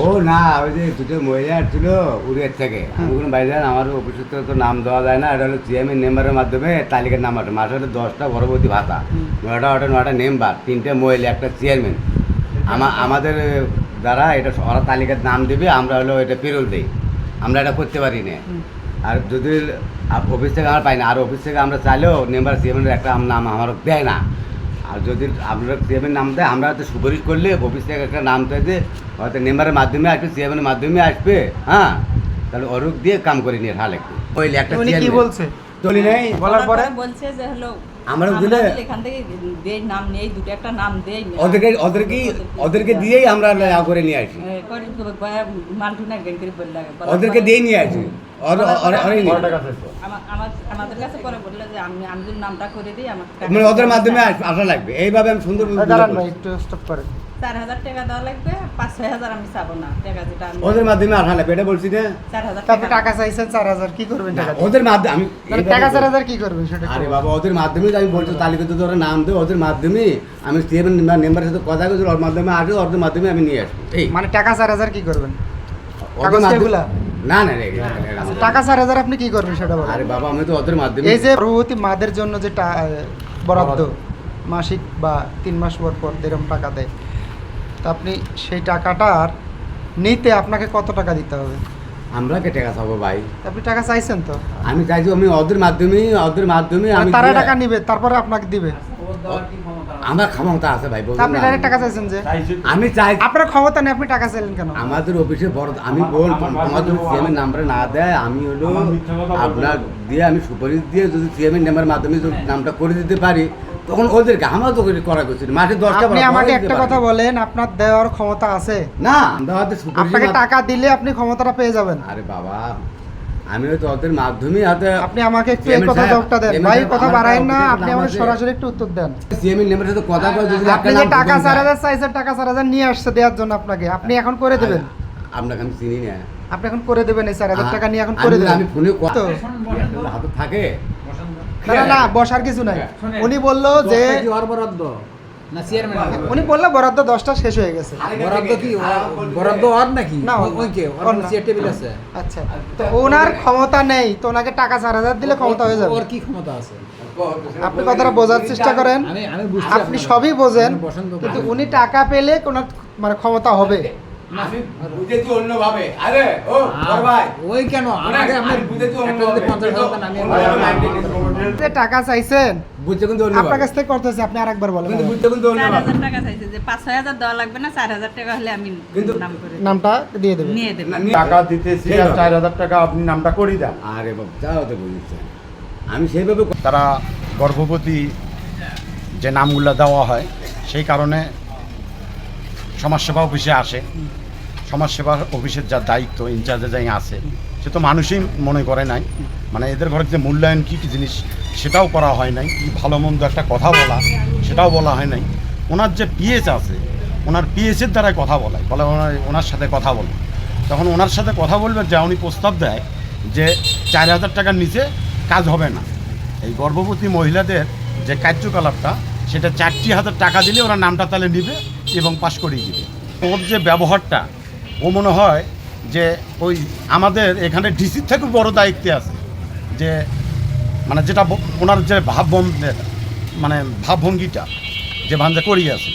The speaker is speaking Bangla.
ও না ওই যে দুটো মহিলা আসছিল উড়িয়ার থেকে। আমি বাইরে আমার অফিসে তো তো নাম দেওয়া যায় না এটা হলো সিএমের মেম্বারের মাধ্যমে তালিকার নাম আসে। মাসে হলো দশটা গর্ভবতী ভাতা। নয়টা ওটা নয়টা মেম্বার তিনটে মহিলা একটা চেয়ারম্যান আমা আমাদের দ্বারা এটা ওরা তালিকার নাম দেবে আমরা হলো এটা পেরোল দিই। আমরা এটা করতে পারি না। আর যদি অফিস থেকে আমরা পাই না আর অফিস থেকে আমরা চাইলেও মেম্বার সিএমের একটা নাম আমার দেয় না। আর যদি আপনারা সিএমের নাম দেয় আমরা হয়তো সুপারিশ করলে অফিস থেকে একটা নাম চাইছে হয়তো মেম্বারের মাধ্যমে আসবে সিএমের মাধ্যমে আসবে হ্যাঁ? তাহলে অরুক দিয়ে কাম করে নিয়ে ঢাল একটু। ওই একটা কি বলছে? চলি নেই বলার পরে? বলছে যে হলো আমরা দিলে- এখান থেকে দেই নাম নেই দুটো একটা নাম দেই। ওদেরকে ওদেরকে ওদেরকে দিয়েই আমরা করে নিয়ে আসি। ওদেরকে দিয়ে নিয়ে আসি। ওর- ওর- ওরাই নিয়ে- আমা- আমার আমাদের কাছে পরে বললে যে আমি আমি যদি নামটা করে দিই আমার টাকা- মানে ওদের মাধ্যমে আস- লাগবে। এইভাবে আমি সুন্দর একটু স্টপ করেন। চার হাজার টাকা দেওয়া লাগবে পাঁচ ছয় হাজার আমি চাবো না টাকা যেটা ওদের মাধ্যমে আসা লাগবে এটা বলছি না চার হাজার তা টাকা। চাইছেন চার হাজার কি করবেন? ওদের মাধ্যমে আমি মানে টাকা চার হাজার কি করবেন সেটা আরে বাবা ওদের মাধ্যমে আমি বলছি তালিকাতে তো ওরা নাম দেয় ওদের মাধ্যমে। আমি সিএম মেম্বারের সাথে কথা বলছি ওর মাধ্যমে আসবে ওদের মাধ্যমে আমি নিয়ে আসব। মানে টাকা চার হাজার কি করবেন? ওদের মাধ্যমে- এগুলা? না না টাকা চার হাজার আপনি কি করবেন সেটা বলেন। আরে বাবা আমি তো ওদের মাধ্যমে এই যে গর্ভবতী মাদের জন্য যে টা- বরাদ্দ মাসিক বা তিন মাস পর পর এরকম টাকা দেয় তা আপনি সেই টাকাটার নিতে আপনাকে কত টাকা দিতে হবে? আমরা কে টাকা চাবো ভাই? আপনি টাকা চাইছেন তো? আমি চাইছি আমি ওদের মাধ্যমে ওদের মাধ্যমে আমি মানে তারা টাকা নিবে তারপরে আপনাকে দিবে। আমার ক্ষমতা আছে ভাই বলুন আপনি না। ডাইরেক্ট টাকা চাইছেন যে? আমি চাই আপনার ক্ষমতা নেই আপনি টাকা চাইলেন কেন? আমাদের অফিসে বড় আমি বল আমাদের সিএমের নাম্বার না দেয় আমি হলো আপনার দিয়ে আমি সুপারিশ দিয়ে যদি সিএমের নাম্বার মাধ্যমে যদি নামটা করে দিতে পারি তখন ওদেরকে আমার তো করে করা করছি। মাসে দশটা আপনি আমাকে একটা কথা বলেন আপনার দেওয়ার ক্ষমতা আছে? না আপনাকে টাকা দিলে আপনি ক্ষমতাটা পেয়ে যাবেন। আরে বাবা আমি হয়তো ওদের মাধ্যমে হয়তো আপনি আমাকে একটু এই কথা জবাবটা দেন। ভাই কথা বাড়ায়েন না আপনি আমাকে সরাসরি একটু উত্তর দেন। সিএমের নাম্বারের সাথে কথা কয় যদি আপনি যে টাকা বলুন চার না। হাজার চাইছেন টাকা চার হাজার নিয়ে আসছে দেওয়ার জন্য আপনাকে আপনি এখন করে দেবেন। আপনাকে আমি চিনি না। আপনি এখন করে দেবেন এই চার হাজার টাকা নিয়ে এখন করে দেবেন। আমি ফোনে কথা হাতে থাকে। না না, বসার কিছু নাই। উনি বলল যে না চেয়ারম্যান উনি বলল বরাদ্দ দশটা শেষ হয়ে গেছে। বরাদ্দ কি বরাদ্দ আর নাকি? না, ওই- ওই কে? ওর ওর না। চেয়ার টেবিল আছে? আচ্ছা তো ওনার ক্ষমতা নেই তো ওনাকে টাকা চার হাজার দিলে ক্ষমতা হয়ে যাবে। ওর কি ক্ষমতা আছে? আপনি কথাটা বোঝার চেষ্টা করেন। আপনি সবই বোঝেন। কিন্তু উনি টাকা পেলে ওনার মানে ক্ষমতা হবে। বুঝেছি অন্যভাবে। আরে ও ভাই। ওই কেন? আমাকে আমি আপনি বুঝেছি অন্যভাবে। পঞ্চাশ হাজার টাকা নামিয়ে টাকা চাইছেন বুঝছে কিন্তু আপনার কাছ থেকে করতেছে আপনি আরেকবার বলেন। কিন্তু বুঝছে কিন্তু অন্যভাবে। হাজার টাকা চাইছে যে পাঁচ ছয় হাজার দেওয়া লাগবে না চার হাজার টাকা হলে আমি কিন্তু- নাম করে নামটা দিয়ে দেবেন। নিয়ে দেবে। টাকা দিতেছি আর চার হাজার টাকা আপনি নামটা করি দেন। আরে বাবা যাও তো বুঝছে আমি সেইভাবে তারা গর্ভবতী যে নামগুলো দেওয়া হয় সেই কারণে সমাজসেবা অফিসে আসে। সমাজসেবা অফিসের যা দায়িত্ব, ইনচার্জে যাই আছে, সে তো মানুষই মনে করে নাই। মানে এদের ঘরে যে মূল্যায়ন কী কী জিনিস, সেটাও করা হয় নাই। কি ভালো মন্দ একটা কথা বলা, সেটাও বলা হয় নাই। ওনার যে পিএস আছে, ওনার পিএসের দ্বারাই কথা বলায়, বলে ওনার ওনার সাথে কথা বলে। তখন ওনার সাথে কথা বলবে, যা উনি প্রস্তাব দেয় যে চার হাজার টাকার নিচে কাজ হবে না। এই গর্ভবতী মহিলাদের যে কার্যকলাপটা, সেটা চারটি হাজার টাকা দিলে ওরা নামটা তাহলে নিবে এবং পাশ করিয়ে দিবে। ওর যে ব্যবহারটা, ও মনে হয় যে ওই আমাদের এখানে ডিসির থেকে বড় দায়িত্বে আছে। যে মানে যেটা ওনার যে ভাবভঙ্গ মানে ভাবভঙ্গিটা, যে ভাঞ্জা করিয়ে আছে।